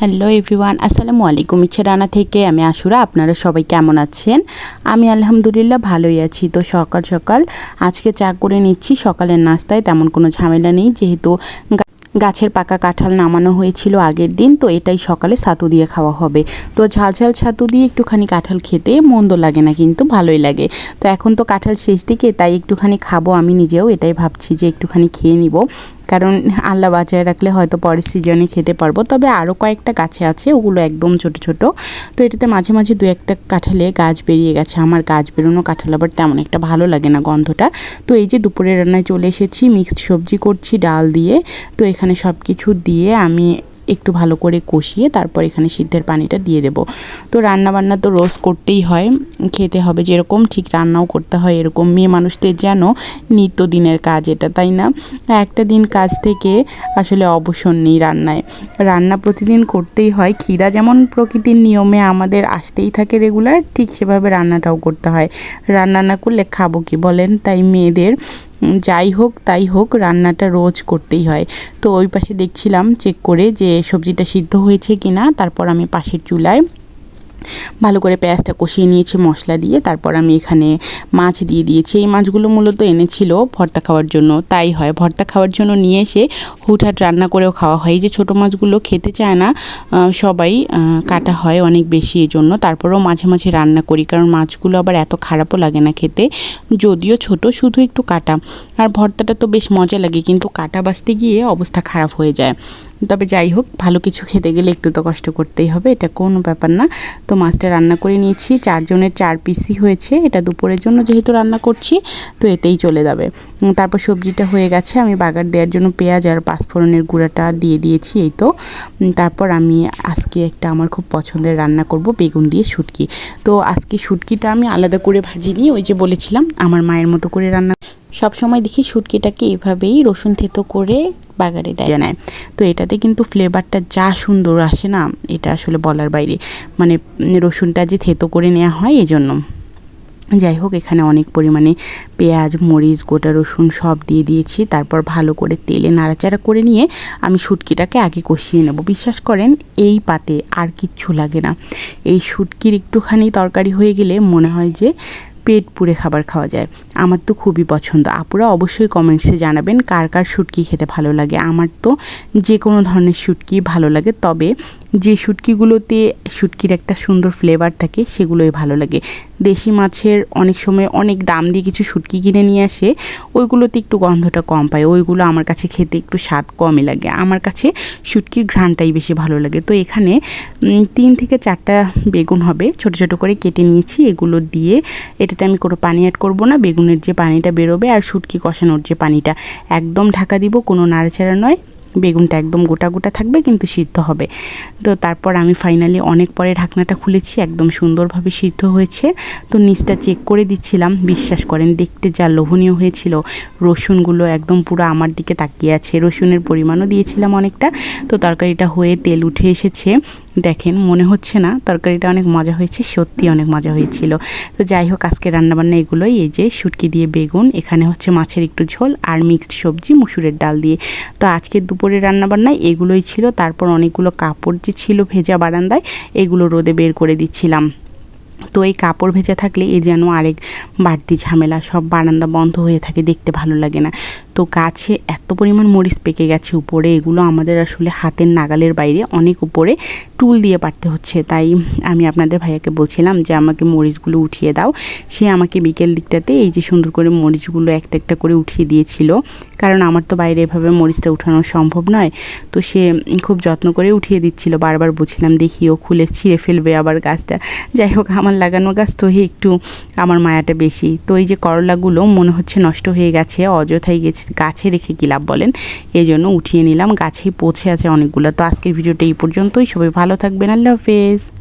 Hello everyone আসসালামু আলাইকুম ইচ্ছে রানা থেকে আমি আশুরা। আপনারা সবাই কেমন আছেন? আমি আলহামদুলিল্লাহ ভালোই আছি। তো সকাল সকাল আজকে চা করে নিচ্ছি। সকালের নাস্তায় তেমন কোনো ঝামেলা নেই। যেহেতু গাছের পাকা কাঁঠাল নামানো হয়েছিল আগের দিন, তো এটাই সকালে ছাতু দিয়ে খাওয়া হবে। তো ঝাল ঝাল ছাতু দিয়ে একটুখানি কাঁঠাল খেতে মন্দ লাগে না, কিন্তু ভালোই লাগে। তো এখন তো কাঁঠাল শেষ দিকে, তাই একটুখানি খাব। আমি নিজেও এটাই ভাবছি যে একটুখানি খেয়ে নিব। কারণ আল্লাহ বাঁচায় রাখলে হয়তো পরের সিজনে খেতে পারব। তবে আরও কয়েকটা গাছে আছে, ওগুলো একদম ছোট ছোট। তো এটাতে মাঝে মাঝে দু একটা কাঁঠালে গাছ বেরিয়ে গেছে। আমার গাছ বেরোনো কাঁঠাল আবার তেমন একটা ভালো লাগে না গন্ধটা। তো এই যে দুপুরের রান্নায় চলে এসেছি মিক্সড সবজি করছি, ডাল দিয়ে। তো এখানে সব কিছু দিয়ে আমি একটু ভালো করে কষিয়ে তারপর এখানে সিদ্ধের পানিটা দিয়ে দেব। তো রান্না বান্না তো রোজ করতেই হয়, খেতে হবে যেরকম, ঠিক রান্নাও করতে হয় এরকম। মেয়ে মানুষদের যেন নিত্যদিনের কাজ এটা, তাই না? একটা দিন কাজ থেকে আসলে অবসর নেই রান্নায়। রান্না প্রতিদিন করতেই হয়। খিদা যেমন প্রকৃতির নিয়মে আমাদের আসতেই থাকে রেগুলার, ঠিক সেভাবে রান্নাটাও করতে হয়। রান্না না করলে খাব কি বলেন? তাই মেয়েদের যাই হোক, তাই হোক, রান্নাটা রোজ করতেই হয়। তো ওই পাশে দেখছিলাম চেক করে যে সবজিটা সিদ্ধ হয়েছে কি না তারপর আমি পাশের চুলায় ভালো করে পেঁয়াজটা কষিয়ে নিয়েছি, মশলা দিয়ে। তারপর আমি এখানে মাছ দিয়ে দিয়েছি। এই মাছগুলো মূলত এনেছিল ভর্তা খাওয়ার জন্য। তাই হয়, ভর্তা খাওয়ার জন্য নিয়ে এসে হুটহাট রান্না করেও খাওয়া হয়। এই যে ছোটো মাছগুলো খেতে চায় না সবাই কাটা হয় অনেক বেশি এই জন্য তারপরেও মাঝে মাঝে রান্না করি, কারণ মাছগুলো আবার এত খারাপও লাগে না খেতে। যদিও ছোট, শুধু একটু কাটা। আর ভর্তাটা তো বেশ মজা লাগে, কিন্তু কাটা বাছতে গিয়ে অবস্থা খারাপ হয়ে যায়। তবে যাই হোক, ভালো কিছু খেতে গেলে একটু তো কষ্ট করতেই হবে, এটা কোনো ব্যাপার না। তো মাছটা রান্না করে নিয়েছি, চারজনের চার পিসই হয়েছে, এটা দুপুরের জন্য যেহেতু রান্না করছি, তো এতেই চলে যাবে। তারপর সবজিটা হয়ে গেছে, আমি বাগার দেওয়ার জন্য পেঁয়াজ আর পাঁচফোড়নের গুঁড়াটা দিয়ে দিয়েছি, এই তো। তারপর আমি আজকে একটা আমার খুব পছন্দের রান্না করব, বেগুন দিয়ে শুটকি। তো আজকে শুটকিটা আমি আলাদা করে ভাজিনি ওই যে বলেছিলাম, আমার মায়ের মতো করে রান্না সব সময় দেখি শুটকিটাকে এভাবেই রসুন থেতো করে বাগারে দেয়। জানায় তো এটাতে কিন্তু ফ্লেভারটা যা সুন্দর আসে না, এটা আসলে বলার বাইরে। মানে রসুনটা যে থেতো করে নেওয়া হয় এই জন্য যাই হোক, এখানে অনেক পরিমাণে পেঁয়াজ, মরিচ, গোটা রসুন সব দিয়ে দিয়েছি। তারপর ভালো করে তেলে নাড়াচাড়া করে নিয়ে আমি শুটকিটাকে আগে কষিয়ে নেব। বিশ্বাস করেন, এই পাতে আর কিচ্ছু লাগে না। এই শুটকির একটুখানি তরকারি হয়ে গেলে মনে হয় যে পেট পুড়ে খাবার খাওয়া যায়। আমার তো খুবই পছন্দ। আপুরা অবশ্যই কমেন্টসে জানাবেন কার কার শুটকি খেতে ভালো লাগে। আমার তো যে কোনো ধরনের শুটকি ভালো লাগে। তবে যে শুটকিগুলোতে শুটকির একটা সুন্দর ফ্লেভার থাকে, সেগুলোই ভালো লাগে। দেশি মাছের অনেক সময় অনেক দাম দিয়ে কিছু শুটকি কিনে নিয়ে আসে, ওইগুলোতে একটু গন্ধটা কম পায়। ওইগুলো আমার কাছে খেতে একটু স্বাদ কমই লাগে। আমার কাছে শুটকির ঘ্রাণটাই বেশি ভালো লাগে। তো এখানে তিন থেকে চারটা বেগুন হবে। ছোট ছোট করে কেটে নিয়েছি। এগুলো দিয়ে এটাতে আমি কোনো পানি অ্যাড করব না। বেগুনের যে পানিটা বেরোবে আর শুটকি কষানোর যে পানিটা। একদম ঢাকা দিব, কোনো নাড়াচাড়া নয়। বেগুনটা একদম গোটা গোটা থাকবে, কিন্তু সিদ্ধ হবে। তো তারপর আমি ফাইনালি অনেক পরে ঢাকনাটা খুলেছি, একদম সুন্দরভাবে সিদ্ধ হয়েছে। তো নিচটা চেক করে দিচ্ছিলাম, বিশ্বাস করেন, দেখতে যা লোভনীয় হয়েছিল। রসুনগুলো একদম পুরো আমার দিকে তাকিয়ে আছে, রসুনের পরিমাণও দিয়েছিলাম অনেকটা। তো তরকারিটা হয়ে তেল উঠে এসেছে। দেখেন, মনে হচ্ছে না তরকারিটা অনেক মজা হয়েছে, সত্যি অনেক মজা হয়েছিল। তো যাই হোক আজকে রান্নাবান্না এগুলোই, এই যে শুটকি দিয়ে বেগুন, এখানে হচ্ছে মাছের একটু ঝোল আর মিক্সড সবজি, মুসুরের ডাল দিয়ে। তো আজকে দুপুরে রান্নাবান্নায় এগুলোই ছিল, তারপর অনেকগুলো কাপড় যে ছিল ভেজা বারান্দায়, এগুলো রোদে বের করে দিচ্ছিলাম। তো এই কাপড় ভেজা থাকলে এ যেন আরেক বাড়তি ঝামেলা, সব বারান্দা বন্ধ হয়ে থাকে, দেখতে ভালো লাগে না। তো গাছে এত পরিমাণ মরিচ পেকে গেছে উপরে, এগুলো আমাদের আসলে হাতের নাগালের বাইরে অনেক উপরে টুল দিয়ে পারতে হচ্ছে। তাই আমি আপনাদের ভাইয়াকে বলছিলাম যে, আমাকে মরিচগুলো উঠিয়ে দাও। সে আমাকে বিকেল দিকটাতে এই যে সুন্দর করে মরিচগুলো একটা একটা করে উঠিয়ে দিয়েছিল। কারণ আমার তো বাইরে এভাবে মরিচটা উঠানো সম্ভব নয়। তো সে খুব যত্ন করে উঠিয়ে দিচ্ছিল। বারবার বলছিলাম, দেখি, ও খুলে ছিঁড়ে ফেলবে আবার গাছটা। যাই হোক, আমার লাগানো গাছ তো একটু আমার মায়াটা বেশি। তো এই যে করলাগুলো মনে হচ্ছে নষ্ট হয়ে গেছে, অযথাই গেছে। গাছে রেখে কী লাভ বলেন, এই জন্য উঠিয়ে নিলাম। গাছেই পচে আছে অনেকগুলো। তো আজকের ভিডিওটা এই পর্যন্তই। সবাই ভালো থাকবেন। আল্লাহ হাফেজ।